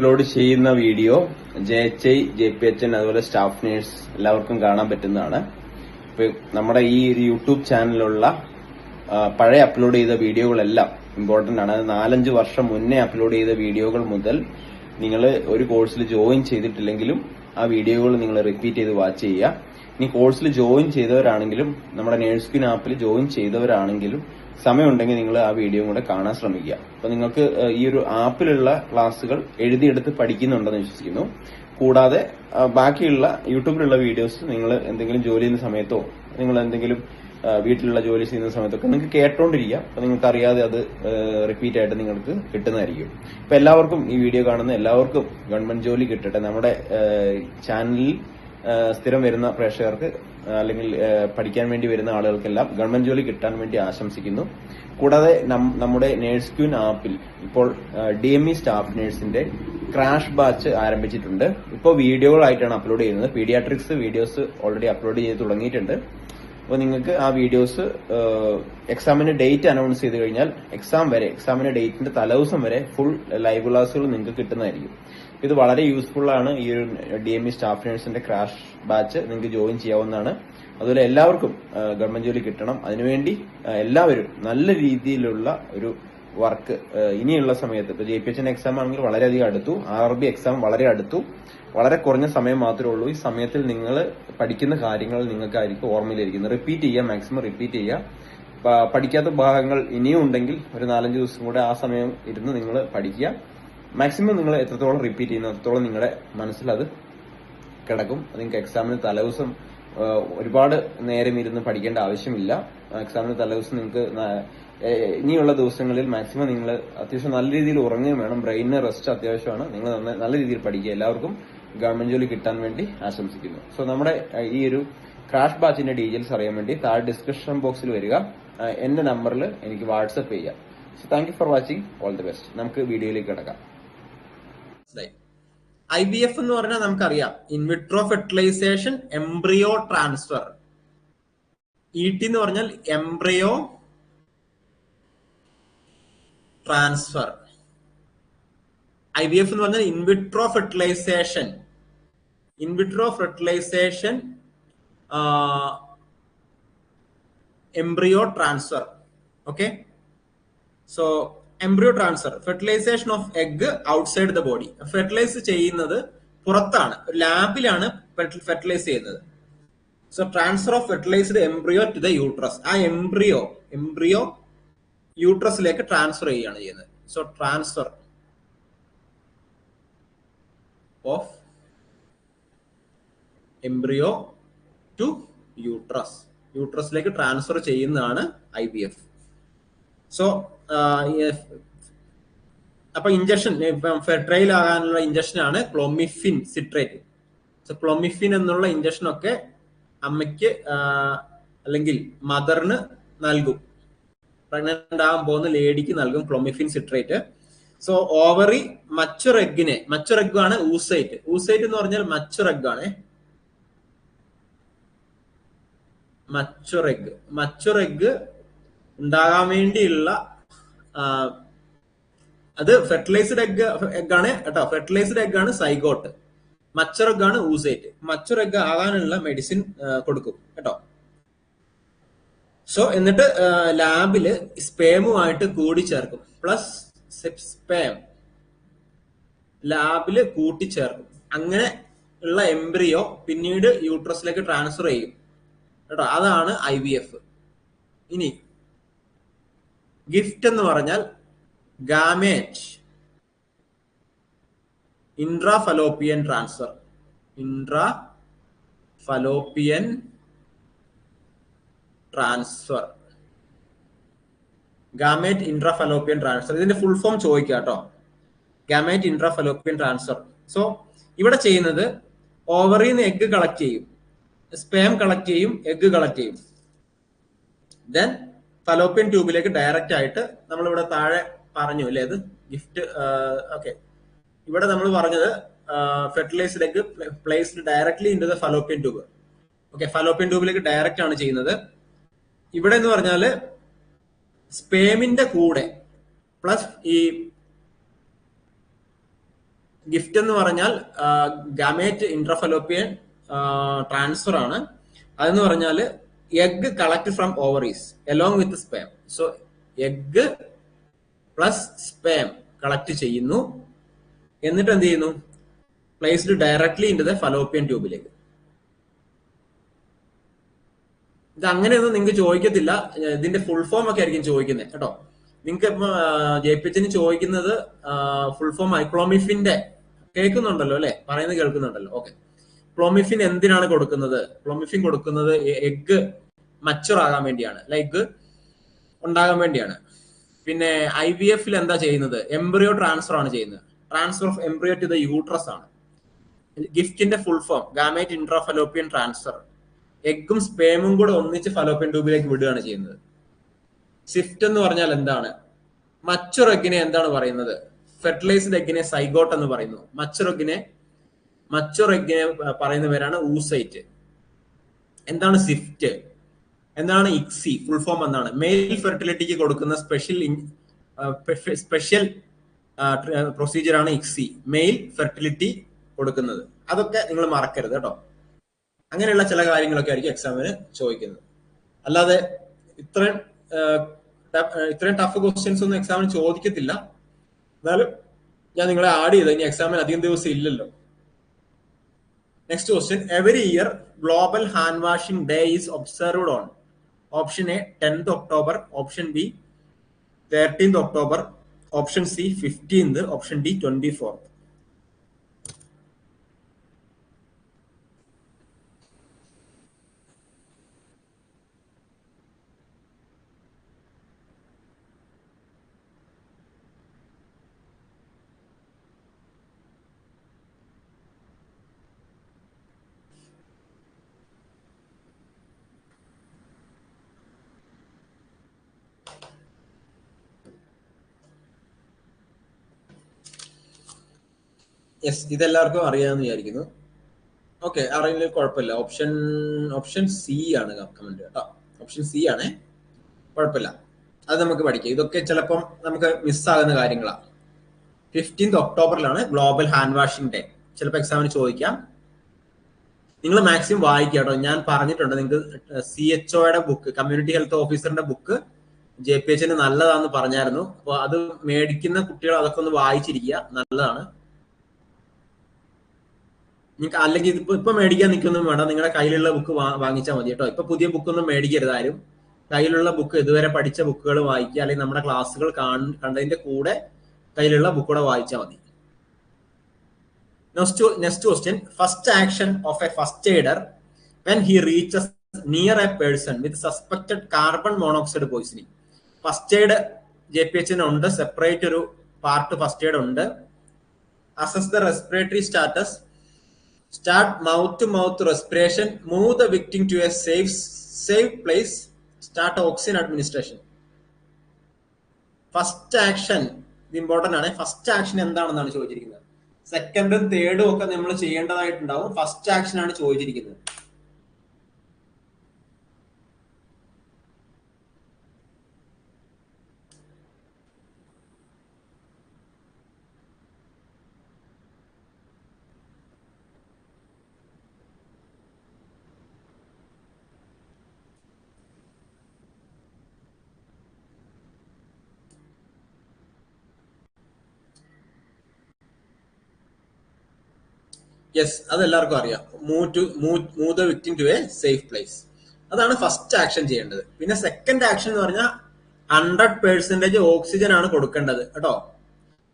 Upload ചെയ്യുന്ന video J H I J P H N അതുപോലെ staff nurse എല്ലാവർക്കും കാണാൻ പറ്റുന്നതാണ്. ഇപ്പൊ നമ്മുടെ ഈ ഒരു യൂട്യൂബ് ചാനലിലുള്ള പഴയ അപ്ലോഡ് ചെയ്ത വീഡിയോകളെല്ലാം ഇമ്പോർട്ടന്റ് ആണ്. നാലഞ്ച് വർഷം മുന്നേ അപ്ലോഡ് ചെയ്ത വീഡിയോകൾ മുതൽ നിങ്ങൾ ഒരു കോഴ്സിൽ ജോയിൻ ചെയ്തിട്ടില്ലെങ്കിലും ആ വീഡിയോകൾ നിങ്ങൾ റിപ്പീറ്റ് ചെയ്ത് വാച്ച് ചെയ്യുക. ഇനി കോഴ്സിൽ ജോയിൻ ചെയ്തവരാണെങ്കിലും നമ്മുടെ നേഴ്സ് ക്വിൻ ആപ്പിൽ ജോയിൻ ചെയ്തവരാണെങ്കിലും സമയമുണ്ടെങ്കിൽ നിങ്ങൾ ആ വീഡിയോ കൂടെ കാണാൻ ശ്രമിക്കുക. അപ്പൊ നിങ്ങൾക്ക് ഈ ഒരു ആപ്പിലുള്ള ക്ലാസ്സുകൾ എഴുതിയെടുത്ത് പഠിക്കുന്നുണ്ടെന്ന് വിശ്വസിക്കുന്നു. കൂടാതെ ബാക്കിയുള്ള യൂട്യൂബിലുള്ള വീഡിയോസ് നിങ്ങൾ എന്തെങ്കിലും ജോലി ചെയ്യുന്ന സമയത്തോ നിങ്ങൾ എന്തെങ്കിലും വീട്ടിലുള്ള ജോലി ചെയ്യുന്ന സമയത്തൊക്കെ നിങ്ങൾക്ക് കേട്ടോണ്ടിരിക്കാം അപ്പൊ നിങ്ങൾക്ക് അറിയാതെ അത് റിപ്പീറ്റ് ആയിട്ട് നിങ്ങൾക്ക് കിട്ടുന്നതായിരിക്കും. അപ്പൊ എല്ലാവർക്കും ഈ വീഡിയോ കാണുന്ന എല്ലാവർക്കും ഗവൺമെന്റ് ജോലി കിട്ടട്ടെ. നമ്മുടെ ചാനലിൽ സ്ഥിരം വരുന്ന പ്രേക്ഷകർക്ക് അല്ലെങ്കിൽ പഠിക്കാൻ വേണ്ടി വരുന്ന ആളുകൾക്കെല്ലാം ഗവൺമെന്റ് ജോലി കിട്ടാൻ വേണ്ടി ആശംസിക്കുന്നു. കൂടാതെ നമ്മുടെ നേഴ്സ് ക്യൂൻ ആപ്പിൽ ഇപ്പോൾ ഡി എം ഇ സ്റ്റാഫ് നേഴ്സിന്റെ ക്രാഷ് ബാച്ച് ആരംഭിച്ചിട്ടുണ്ട്. ഇപ്പോൾ വീഡിയോകളായിട്ടാണ് അപ്ലോഡ് ചെയ്യുന്നത്. പീഡിയാട്രിക്സ് വീഡിയോസ് ഓൾറെഡി അപ്ലോഡ് ചെയ്ത് തുടങ്ങിയിട്ടുണ്ട്. അപ്പോൾ നിങ്ങൾക്ക് ആ വീഡിയോസ് എക്സാമിന്റെ ഡേറ്റ് അനൗൺസ് ചെയ്ത് കഴിഞ്ഞാൽ എക്സാം വരെ എക്സാമിന്റെ ഡേറ്റിന്റെ തലേദിവസം വരെ ഫുൾ ലൈവ് ക്ലാസ്സുകൾ നിങ്ങൾക്ക് കിട്ടുന്നതായിരിക്കും. ഇത് വളരെ യൂസ്ഫുൾ ആണ്. ഈ ഒരു ഡി എം ഇ സ്റ്റാഫ് നേഴ്സിന്റെ ക്രാഷ് ബാച്ച് നിങ്ങൾക്ക് ജോയിൻ ചെയ്യാവുന്നതാണ്. അതുപോലെ എല്ലാവർക്കും ഗവൺമെന്റ് ജോലി കിട്ടണം. അതിനുവേണ്ടി എല്ലാവരും നല്ല രീതിയിലുള്ള ഒരു വർക്ക് ഇനിയുള്ള സമയത്ത്. ഇപ്പൊ ജെ പി എച്ച് എക്സാം ആണെങ്കിൽ വളരെയധികം അടുത്തു. ആർ ബി എക്സാം വളരെ അടുത്തു. വളരെ കുറഞ്ഞ സമയം മാത്രമേ ഉള്ളൂ. ഈ സമയത്തിൽ നിങ്ങൾ പഠിക്കുന്ന കാര്യങ്ങൾ നിങ്ങൾക്കായിരിക്കും ഓർമ്മയിലിരിക്കുന്നത്. റിപ്പീറ്റ് ചെയ്യുക മാക്സിമം റിപ്പീറ്റ് ചെയ്യുക. പഠിക്കാത്ത ഭാഗങ്ങൾ ഇനിയും ഉണ്ടെങ്കിൽ ഒരു നാലഞ്ച് ദിവസം കൂടെ ആ സമയം ഇരുന്ന് നിങ്ങൾ പഠിക്കുക. മാക്സിമം നിങ്ങൾ എത്രത്തോളം റിപ്പീറ്റ് ചെയ്യുന്നു അത്രത്തോളം നിങ്ങളുടെ മനസ്സിലത് കിടക്കും. നിങ്ങൾക്ക് എക്സാമിന് തലേദിവസം ദിവസം ഒരുപാട് നേരം ഇരുന്ന് പഠിക്കേണ്ട ആവശ്യമില്ല. എക്സാമിന് തലേദിവസം നിങ്ങൾക്ക് ഇനിയുള്ള ദിവസങ്ങളിൽ മാക്സിമം നിങ്ങൾ അത്യാവശ്യം നല്ല രീതിയിൽ ഉറങ്ങുകയും വേണം. ബ്രെയിനിന് റെസ്റ്റ് അത്യാവശ്യമാണ്. നിങ്ങൾ നല്ല രീതിയിൽ പഠിക്കുക. എല്ലാവർക്കും ഗവൺമെന്റ് ജോലി കിട്ടാൻ വേണ്ടി ആശംസിക്കുന്നു. സോ നമ്മുടെ ഈ ഒരു ക്രാഷ് ബാച്ചിന്റെ ഡീറ്റെയിൽസ് അറിയാൻ വേണ്ടി താഴെ ഡിസ്ക്രിപ്ഷൻ ബോക്സിൽ വരിക. എന്റെ നമ്പറിൽ എനിക്ക് വാട്സപ്പ് ചെയ്യാം. So thank for watching all the best നമുക്ക് വീഡിയോയിലേക്ക് കിടക്കാം. ഐ ബി എഫ് എന്ന് പറഞ്ഞാൽ നമുക്കറിയാം. In vitro fertilisation embryo transfer E T എന്ന് പറഞ്ഞാൽ embryo transfer I V F എന്ന് പറഞ്ഞാൽ in vitro fertilisation in vitro fertilisation embryo transfer okay so embryo transfer fertilisation of egg outside the body fertilise ചെയ്യുന്നത് പുറത്താണ് ലാബിലാണ് fertilise ചെയ്യുന്നത്. So transfer of fertilised embryo to the uterus ആ embryo embryo യൂട്രസിലേക്ക് transfer ചെയ്യുകയാണ് ചെയ്യുന്നത്. So transfer of embryo to uterus യൂട്രസിലേക്ക് transfer ചെയ്യുന്നതാണ് I V F so അപ്പൊ ഇഞ്ചക്ഷൻ ഫെർട്രൈൽ ആകാനുള്ള ഇഞ്ചക്ഷൻ ആണ് ക്ലോമിഫിൻ സിട്രേറ്റ് സോ ക്ലോമിഫിൻ എന്നുള്ള ഇഞ്ചക്ഷൻ ഒക്കെ അമ്മയ്ക്ക് അല്ലെങ്കിൽ മദറിന് നൽകും. പ്രഗ്നന്റ് ആകാൻ പോകുന്ന ലേഡിക്ക് നൽകും ക്ലോമിഫിൻ സിട്രേറ്റ് സോ ഓവറി മച്ചുറെഗിനെ ആണ് ഊസൈറ്റ് ഊസൈറ്റ് എന്ന് പറഞ്ഞാൽ മച്ചുറെഗാണ് മച്ചുർ എഗ് ഉണ്ടാകാൻ വേണ്ടിയുള്ള അത് ഫെർട്ടിലൈസ്ഡ് എഗ് എഗ് ആണ് കേട്ടോ. ഫെർട്ടിലൈസ്ഡ് എഗ് ആണ് സൈഗോട്ട് മച്ചർ എഗ് ആണ് ഊസൈറ്റ് മച്ചർ എഗ് ആകാനുള്ള മെഡിസിൻ കൊടുക്കും കേട്ടോ. സോ എന്നിട്ട് ലാബിൽ സ്പേമുമായിട്ട് കൂടി ചേർക്കും. പ്ലസ് സ്പേം ലാബിൽ കൂട്ടിച്ചേർക്കും അങ്ങനെ ഉള്ള എംബ്രിയോ പിന്നീട് യൂട്രസിലേക്ക് ട്രാൻസ്ഫർ ചെയ്യും. കേട്ടോ. അതാണ് ഐ ഇനി ഗിഫ്റ്റ് എന്ന് പറഞ്ഞാൽ gamete intra fallopian transfer intra fallopian transfer gamete intra fallopian transfer ഇതിന്റെ ഫുൾ ഫോം ചോദിക്കുക കേട്ടോ gamete intra fallopian transfer so ഇവിടെ ചെയ്യുന്നത് ഓവറിൽ നിന്ന് എഗ് കളക്ട് ചെയ്യും. സ്പേം കളക്ട് ചെയ്യും എഗ് കളക്ട് ചെയ്യും. ദെൻ ഫലോപ്പിയൻ ട്യൂബിലേക്ക് ഡയറക്റ്റ് ആയിട്ട് നമ്മളിവിടെ താഴെ പറഞ്ഞു അല്ലേ അത് ഗിഫ്റ്റ് ഓക്കെ ഇവിടെ നമ്മൾ പറഞ്ഞത് ഫെർട്ടിലൈസിലേക്ക് placed directly in the fallopian tube okay fallopian ട്യൂബിലേക്ക് direct ആണ് ചെയ്യുന്നത്. ഇവിടെ എന്ന് പറഞ്ഞാൽ സ്പേമിന്റെ കൂടെ പ്ലസ് ഈ ഗിഫ്റ്റ് എന്ന് പറഞ്ഞാൽ ഗാമേറ്റ് ഇൻട്രഫലോപ്യൻ ട്രാൻസ്ഫർ ആണ്. അതെന്ന് പറഞ്ഞാൽ egg collect from ovaries along with sperm so egg plus sperm collect ചെയ്യുന്നു. എന്നിട്ട് എന്ത് ചെയ്യുന്നു? Placed directly in the fallopian ട്യൂബിലേക്ക് ഇത് അങ്ങനെയൊന്നും നിങ്ങൾക്ക് ചോദിക്കത്തില്ല. ഇതിന്റെ ഫുൾ ഫോം ഒക്കെ ആയിരിക്കും ചോദിക്കുന്നത് കേട്ടോ. നിങ്ങൾക്ക് ഇപ്പൊ ജെ പി എച്ചിന് ചോദിക്കുന്നത് ഫുൾ ഫോം മൈക്രോമിഫിന്റെ കേൾക്കുന്നുണ്ടല്ലോ അല്ലെ? പറയുന്നത് കേൾക്കുന്നുണ്ടല്ലോ. ഓക്കെ ക്ലോമിഫിൻ എന്തിനാണ് കൊടുക്കുന്നത്? പ്ലോമിഫിൻ കൊടുക്കുന്നത് എഗ്ഗ് മച്ചുർ ആകാൻ വേണ്ടിയാണ്. ലൈക്ക് ഉണ്ടാകാൻ വേണ്ടിയാണ്. പിന്നെ ഐ വി എഫിൽ എന്താ ചെയ്യുന്നത്? എംബ്രിയോ ട്രാൻസ്ഫർ ആണ് ചെയ്യുന്നത്. Transfer of embryo to the uterus ആണ്. ഗിഫ്റ്റിന്റെ full form gamete intrafallopian transfer എഗ്ഗും സ്പേമും കൂടെ ഒന്നിച്ച് ഫലോപ്പിയൻ ട്യൂബിലേക്ക് വിടുകയാണ് ചെയ്യുന്നത്. സിഫ്റ്റ് എന്ന് പറഞ്ഞാൽ എന്താണ്? മച്ചുർ എഗ്ഗിനെ എന്താണ് പറയുന്നത്? ഫെർട്ടിലൈസ്ഡ് എഗ്ഗിനെ സൈഗോട്ട് എന്ന് പറയുന്നു. മച്ചുർ എഗിനെ മച്ചുർ എഗിനെ പറയുന്ന പേരാണ് ഊസൈറ്റ്. എന്താണ് സിഫ്റ്റ്? എന്താണ് ഇക്സി ഫുൾ ഫോം എന്താണ്? മെയിൽ ഫെർട്ടിലിറ്റിക്ക് കൊടുക്കുന്ന സ്പെഷ്യൽ സ്പെഷ്യൽ പ്രൊസീജിയർ ആണ് ഇക്സി മെയിൽ ഫെർട്ടിലിറ്റി കൊടുക്കുന്നത്. അതൊക്കെ നിങ്ങൾ മറക്കരുത് കേട്ടോ. അങ്ങനെയുള്ള ചില കാര്യങ്ങളൊക്കെ ആയിരിക്കും എക്സാമിന് ചോദിക്കുന്നത്. അല്ലാതെ ഇത്രയും ഇത്രയും ടഫ് ക്വസ്റ്റ്യൻസ് ഒന്നും എക്സാമിന് ചോദിക്കത്തില്ല. എന്നാലും ഞാൻ നിങ്ങളെ ആഡ് ചെയ്ത്. ഇനി എക്സാമിന് അധികം ദിവസം ഇല്ലല്ലോ. Next question. Every year, Global Hand Washing Day is observed on option A, 10th October, option B, 13th October, option C, 15th, option D, 24th. Yes ഇതെല്ലാവർക്കും അറിയാമെന്ന് വിചാരിക്കുന്നു. ഓക്കെ അറിയില്ല കുഴപ്പമില്ല. ഓപ്ഷൻ ഓപ്ഷൻ സി ആണ് കമന്റ് കേട്ടോ. Option C ആണ്. കുഴപ്പമില്ല. അത് നമുക്ക് പഠിക്കാം. ഇതൊക്കെ ചിലപ്പം നമുക്ക് മിസ്സാകുന്ന കാര്യങ്ങളാണ് ഫിഫ്റ്റീൻത് ഒക്ടോബറിലാണ് ഗ്ലോബൽ ഹാൻഡ് വാഷിംഗ് ഡേ ചിലപ്പോൾ എക്സാമിന് ചോദിക്കാം. നിങ്ങൾ മാക്സിമം വായിക്കുക കേട്ടോ. ഞാൻ പറഞ്ഞിട്ടുണ്ട് നിങ്ങൾക്ക് സി എച്ച് ഒയുടെ ബുക്ക് കമ്മ്യൂണിറ്റി ഹെൽത്ത് ഓഫീസറിന്റെ ബുക്ക് ജെ പി എച്ചിന് നല്ലതാന്ന് പറഞ്ഞായിരുന്നു. അപ്പോൾ അത് മേടിക്കുന്ന കുട്ടികൾ അതൊക്കെ ഒന്ന് വായിച്ചിരിക്കുക. നല്ലതാണ്. നിങ്ങൾക്ക് അല്ലെങ്കിൽ ഇപ്പൊ ഇപ്പൊ മേടിക്കാൻ നിൽക്കൊന്നും വേണ്ട നിങ്ങളുടെ കയ്യിലുള്ള ബുക്ക് വാങ്ങിച്ചാൽ മതി കേട്ടോ. ഇപ്പൊ പുതിയ ബുക്കൊന്നും മേടിക്കരുത് ആരും. കയ്യിലുള്ള ബുക്ക് ഇതുവരെ പഠിച്ച ബുക്കുകൾ വായിക്കുക അല്ലെങ്കിൽ നമ്മുടെ ക്ലാസ്സുകൾ കണ്ടതിന്റെ കൂടെ കയ്യിലുള്ള ബുക്കൂടെ വായിച്ചാൽ മതി. Next question first action of a first aider when he reaches near a person with suspected carbon monoxide poisoning first aid J P എച്ചിന് ഉണ്ട്. സെപ്പറേറ്റ് ഒരു പാർട്ട് ഫസ്റ്റ് എയ്ഡ് ഉണ്ട്. Assess the respiratory status start mouth to mouth respiration. Move the victim to a safe safe place. Start oxygen administration. First action ഇത് important ആണ്. First action എന്താണെന്നാണ് ചോദിച്ചിരിക്കുന്നത്. സെക്കൻഡും തേർഡും ഒക്കെ നമ്മൾ ചെയ്യേണ്ടതായിട്ടുണ്ടാവും. ഫസ്റ്റ് ആക്ഷൻ ആണ് ചോദിച്ചിരിക്കുന്നത്. യെസ് അത് എല്ലാവർക്കും അറിയാം. Move to move the victim to a safe place അതാണ് ഫസ്റ്റ് ആക്ഷൻ ചെയ്യേണ്ടത്. പിന്നെ സെക്കൻഡ് ആക്ഷൻ എന്ന് പറഞ്ഞാൽ ഹൺഡ്രഡ് പേഴ്സെന്റേജ് ഓക്സിജൻ ആണ് കൊടുക്കേണ്ടത്. കേട്ടോ?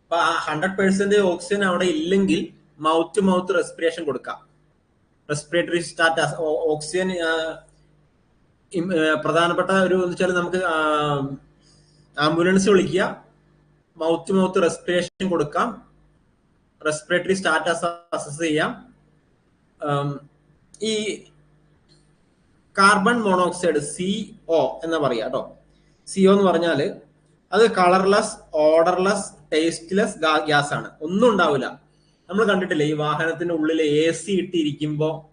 അപ്പൊ ആ ഹൺഡ്രഡ് പേഴ്സെന്റേജ് ഓക്സിജൻ അവിടെ ഇല്ലെങ്കിൽ മൗത്ത് ടു മൗത്ത് റെസ്പിറേഷൻ കൊടുക്കാം. റെസ്പിറേറ്ററി സ്റ്റാറ്റസ് ഓക്സിജൻ പ്രധാനപ്പെട്ട ഒരു എന്ന് വെച്ചാൽ നമുക്ക് ആംബുലൻസ് വിളിക്കുക. മൗത്ത് ടു മൗത്ത് റെസ്പിറേഷൻ കൊടുക്കാം. റെസ്പിറേറ്ററി സ്റ്റാറ്റസ് അസസ് ചെയ്യാം. ഈ കാർബൺ മോണോക്സൈഡ് സി ഒ എന്ന് പറയാം കേട്ടോ. സി ഒ എന്ന് പറഞ്ഞാൽ അത് കളർലെസ് ഓർഡർലെസ് ടേസ്റ്റ്ലെസ് ഗ്യാസ് ആണ്. ഒന്നും ഉണ്ടാവില്ല. നമ്മൾ കണ്ടിട്ടില്ലേ ഈ വാഹനത്തിന്റെ ഉള്ളിൽ എ സി ഇട്ടിരിക്കുമ്പോ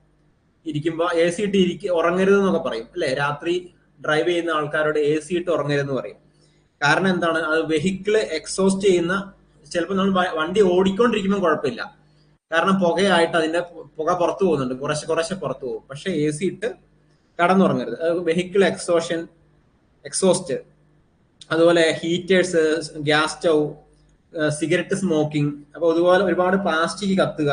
ഇരിക്കുമ്പോ എ സി ഇട്ട് ഇരിക്ക ഉറങ്ങരുത് എന്നൊക്കെ പറയും. അല്ലെ? രാത്രി ഡ്രൈവ് ചെയ്യുന്ന ആൾക്കാരോട് എ സി ഇട്ട് ഉറങ്ങരുതെന്ന് പറയും. കാരണം എന്താണ്? അത് വെഹിക്കിൾ എക്സോസ്റ്റ് ചെയ്യുന്ന ചിലപ്പോൾ നമ്മൾ വണ്ടി ഓടിക്കൊണ്ടിരിക്കുമ്പോൾ കുഴപ്പമില്ല. കാരണം പുകയായിട്ട് അതിന്റെ പുക പുറത്തു പോകുന്നുണ്ട്. കുറച്ച് കുറച്ച് പുറത്തു പോകും. പക്ഷെ എ സി ഇട്ട് കടന്നുറങ്ങരുത്. വെഹിക്കിൾ എക്സോഷൻ എക്സോസ്റ്റ് അതുപോലെ heaters gas stove cigarette smoking അപ്പൊ അതുപോലെ ഒരുപാട് പ്ലാസ്റ്റിക് കത്തുക